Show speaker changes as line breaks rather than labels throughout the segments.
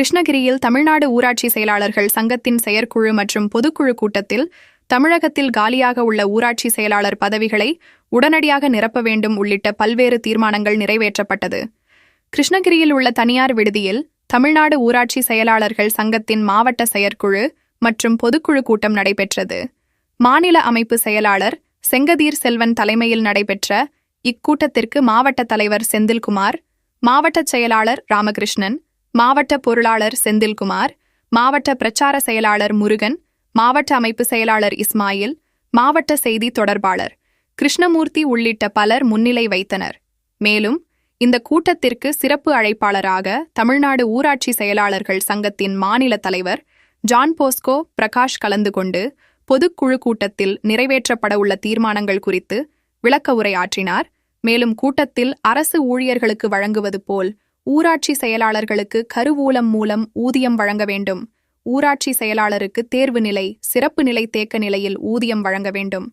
கிருஷ்ணகிரியில் தமிழ்நாடு ஊராட்சி செயலாளர்கள் சங்கத்தின் செயற்குழு மற்றும் பொதுக்குழு கூட்டத்தில் தமிழகத்தில் காலியாக உள்ள ஊராட்சி செயலாளர் பதவிகளை உடனடியாக நிரப்ப வேண்டும் உள்ளிட்ட பல்வேறு தீர்மானங்கள் நிறைவேற்றப்பட்டது. கிருஷ்ணகிரியில் உள்ள தனியார் விடுதியில் தமிழ்நாடு ஊராட்சி செயலாளர்கள் சங்கத்தின் மாவட்ட செயற்குழு மற்றும் பொதுக்குழு கூட்டம் நடைபெற்றது. மாநில அமைப்பு செயலாளர் செங்கதீர் செல்வன் தலைமையில் நடைபெற்ற இக்கூட்டத்திற்கு மாவட்ட தலைவர் செந்தில்குமார் மாவட்ட செயலாளர் ராமகிருஷ்ணன் மாவட்ட பொருளாளர் செந்தில்குமார் மாவட்ட பிரச்சார செயலாளர் முருகன் மாவட்ட அமைப்பு செயலாளர் இஸ்மாயில் மாவட்ட செய்தி தொடர்பாளர் கிருஷ்ணமூர்த்தி உள்ளிட்ட பலர் முன்னிலை வைத்தனர். மேலும் இந்த கூட்டத்திற்கு சிறப்பு அழைப்பாளராக தமிழ்நாடு ஊராட்சி செயலாளர்கள் சங்கத்தின் மாநில தலைவர் ஜான் போஸ்கோ பிரகாஷ் கலந்து கொண்டு பொதுக்குழு கூட்டத்தில் நிறைவேற்றப்பட உள்ள தீர்மானங்கள் குறித்து விளக்க உரையாற்றினார். மேலும் கூட்டத்தில் அரசு ஊழியர்களுக்கு வழங்குவது போல் ஊராட்சி செயலாளர்களுக்கு கருவூலம் மூலம் ஊதியம் வழங்க வேண்டும். ஊராட்சி செயலாளருக்கு தேர்வு நிலை சிறப்பு நிலை தேக்க நிலையில் ஊதியம் வழங்க வேண்டும்.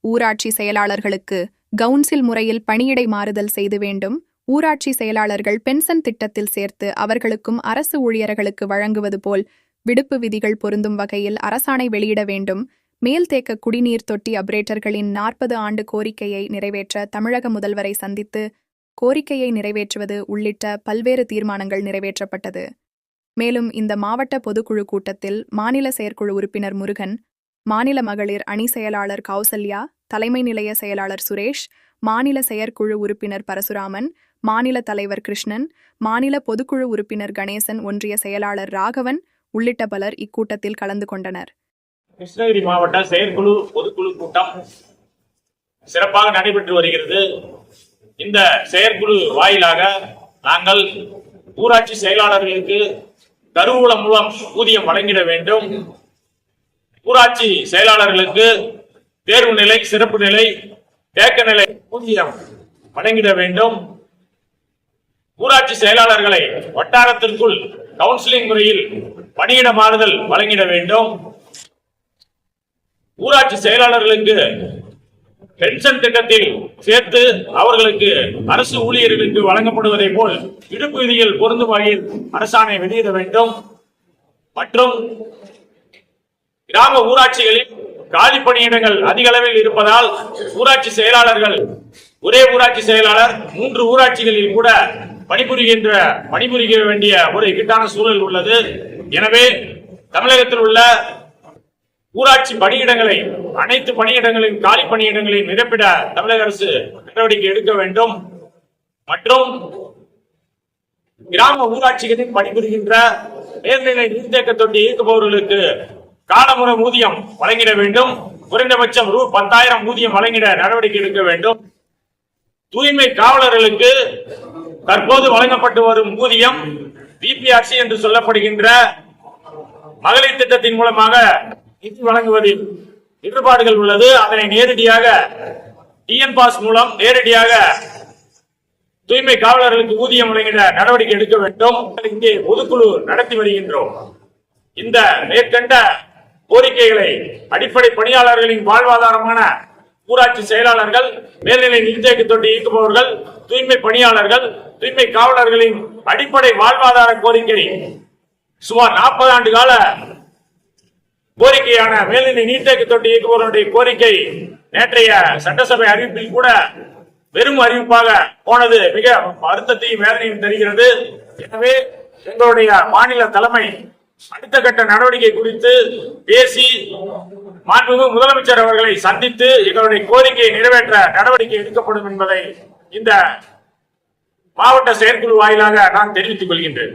ஊராட்சி செயலாளர்களுக்கு கவுன்சில் முறையில் பணியிடை மாறுதல் செய்து வேண்டும். ஊராட்சி செயலாளர்கள் பென்ஷன் திட்டத்தில் சேர்த்து அவர்களுக்கும் அரசு ஊழியர்களுக்கு வழங்குவது போல் விடுப்பு விதிகள் பொருந்தும் வகையில் அரசாணை வெளியிட வேண்டும். மேல்தேக்க குடிநீர் தொட்டி அப்ரேட்டர்களின் நாற்பது ஆண்டு கோரிக்கையை நிறைவேற்ற தமிழக முதல்வரை சந்தித்து கோரிக்கையை நிறைவேற்றுவது உள்ளிட்ட பல்வேறு தீர்மானங்கள் நிறைவேற்றப்பட்டது. மேலும் இந்த மாவட்ட பொதுக்குழு கூட்டத்தில் மாநில செயற்குழு உறுப்பினர் முருகன் மாநில மகளிர் அணி செயலாளர் கௌசல்யா தலைமை நிலைய செயலாளர் சுரேஷ் மாநில செயற்குழு உறுப்பினர் பரசுராமன் மாநில தலைவர் கிருஷ்ணன் மாநில பொதுக்குழு உறுப்பினர் கணேசன் ஒன்றிய செயலாளர் ராகவன் உள்ளிட்ட பலர் இக்கூட்டத்தில் கலந்து கொண்டனர்.
கிருஷ்ணகிரி மாவட்ட செயற்குழு பொதுக்குழு கூட்டம் சிறப்பாக நடைபெற்று வருகிறது. இந்த செயற்குழு வாயிலாக நாங்கள் ஊராட்சி செயலாளர்களுக்கு கருவூலம் மூலம் ஊதியம் வழங்கிட வேண்டும். ஊராட்சி செயலாளர்களுக்கு தேர்வு நிலை சிறப்பு நிலை தேக்க நிலை ஊதியம் வழங்கிட வேண்டும். ஊராட்சி செயலாளர்களை வட்டாரத்திற்குள் கவுன்சிலிங் முறையில் பணியிட மாறுதல் வழங்கிட வேண்டும். ஊராட்சி செயலாளர்களுக்கு பென்ஷன் திட்டத்தில் சேர்த்து அவர்களுக்கு அரசு ஊழியர்களுக்கு வழங்கப்படுவதை போல் இடுப்பு விதியில் பொருந்தும் வகையில் அரசாணை வெளியிட வேண்டும். மற்றும் கிராம ஊராட்சிகளில் காலி பணியிடங்கள் அதிக அளவில் இருப்பதால் ஊராட்சி செயலாளர்கள் ஒரே ஊராட்சி செயலாளர் மூன்று ஊராட்சிகளில் கூட பணிபுரிகின்ற பணிபுரிய வேண்டிய ஒரு இக்கட்டான சூழல் உள்ளது. எனவே தமிழகத்தில் உள்ள ஊராட்சி பணியிடங்களை அனைத்து பணியிடங்களின் காலி பணியிடங்களை நிரப்பிட தமிழக அரசு நடவடிக்கை எடுக்க வேண்டும். மற்றும் கிராம ஊராட்சிகளில் பணிபுரிகின்ற நேர்நிலை நீர்த்தேக்க தொட்டி இயக்குபவர்களுக்கு காலமுறை ஊதியம் வழங்கிட வேண்டும். குறைந்தபட்சம் ரூ. பத்தாயிரம் ஊதியம் வழங்கிட நடவடிக்கை எடுக்க வேண்டும். தூய்மை காவலர்களுக்கு தற்போது வழங்கப்பட்டு வரும் ஊதியம் பிபிஆர்சி என்று சொல்லப்படுகின்ற மகளிர் திட்டத்தின் மூலமாக நிதி வழங்குவதில் இடர்பாடுகள் உள்ளது. அதனை நேரடியாக டிஎன் பாஸ் மூலம் நேரடியாக தூய்மை காவலர்களுக்கு ஊதியம் வழங்கிட நடவடிக்கை எடுக்க வேண்டும். இங்கே பொதுக்குழு நடத்தி வருகின்றோம். இந்த மேற்கண்ட கோரிக்கைகளை அடிப்படை பணியாளர்களின் வாழ்வாதாரமான ஊராட்சி செயலாளர்கள் மேல்நிலை நீர்த்தேக்க தொட்டி இயக்குபவர்கள் தூய்மை பணியாளர்கள் தூய்மை காவலர்களின் அடிப்படை வாழ்வாதார கோரிக்கை. சுமார் நாற்பது ஆண்டு கால கோரிக்கையான மேல்நிலை நீர்த்தேக்க தொட்டி இயக்குபவர்களுடைய கோரிக்கை நேற்றைய சட்டசபை அறிவிப்பில் கூட வெறும் அறிவிப்பாக போனது. மிக வருத்தத்தையும் வேதனையும் தருகிறது. எனவே எங்களுடைய மாநில தலைமை அடுத்த கட்ட நடவடிக்கை குறித்து பேசி மாண்புமிகு முதலமைச்சர் அவர்களை சந்தித்து எங்களுடைய கோரிக்கையை நிறைவேற்ற நடவடிக்கை எடுக்கப்படும் என்பதை இந்த மாவட்ட செயற்குழு வாயிலாக நான் தெரிவித்துக் கொள்கின்றேன்.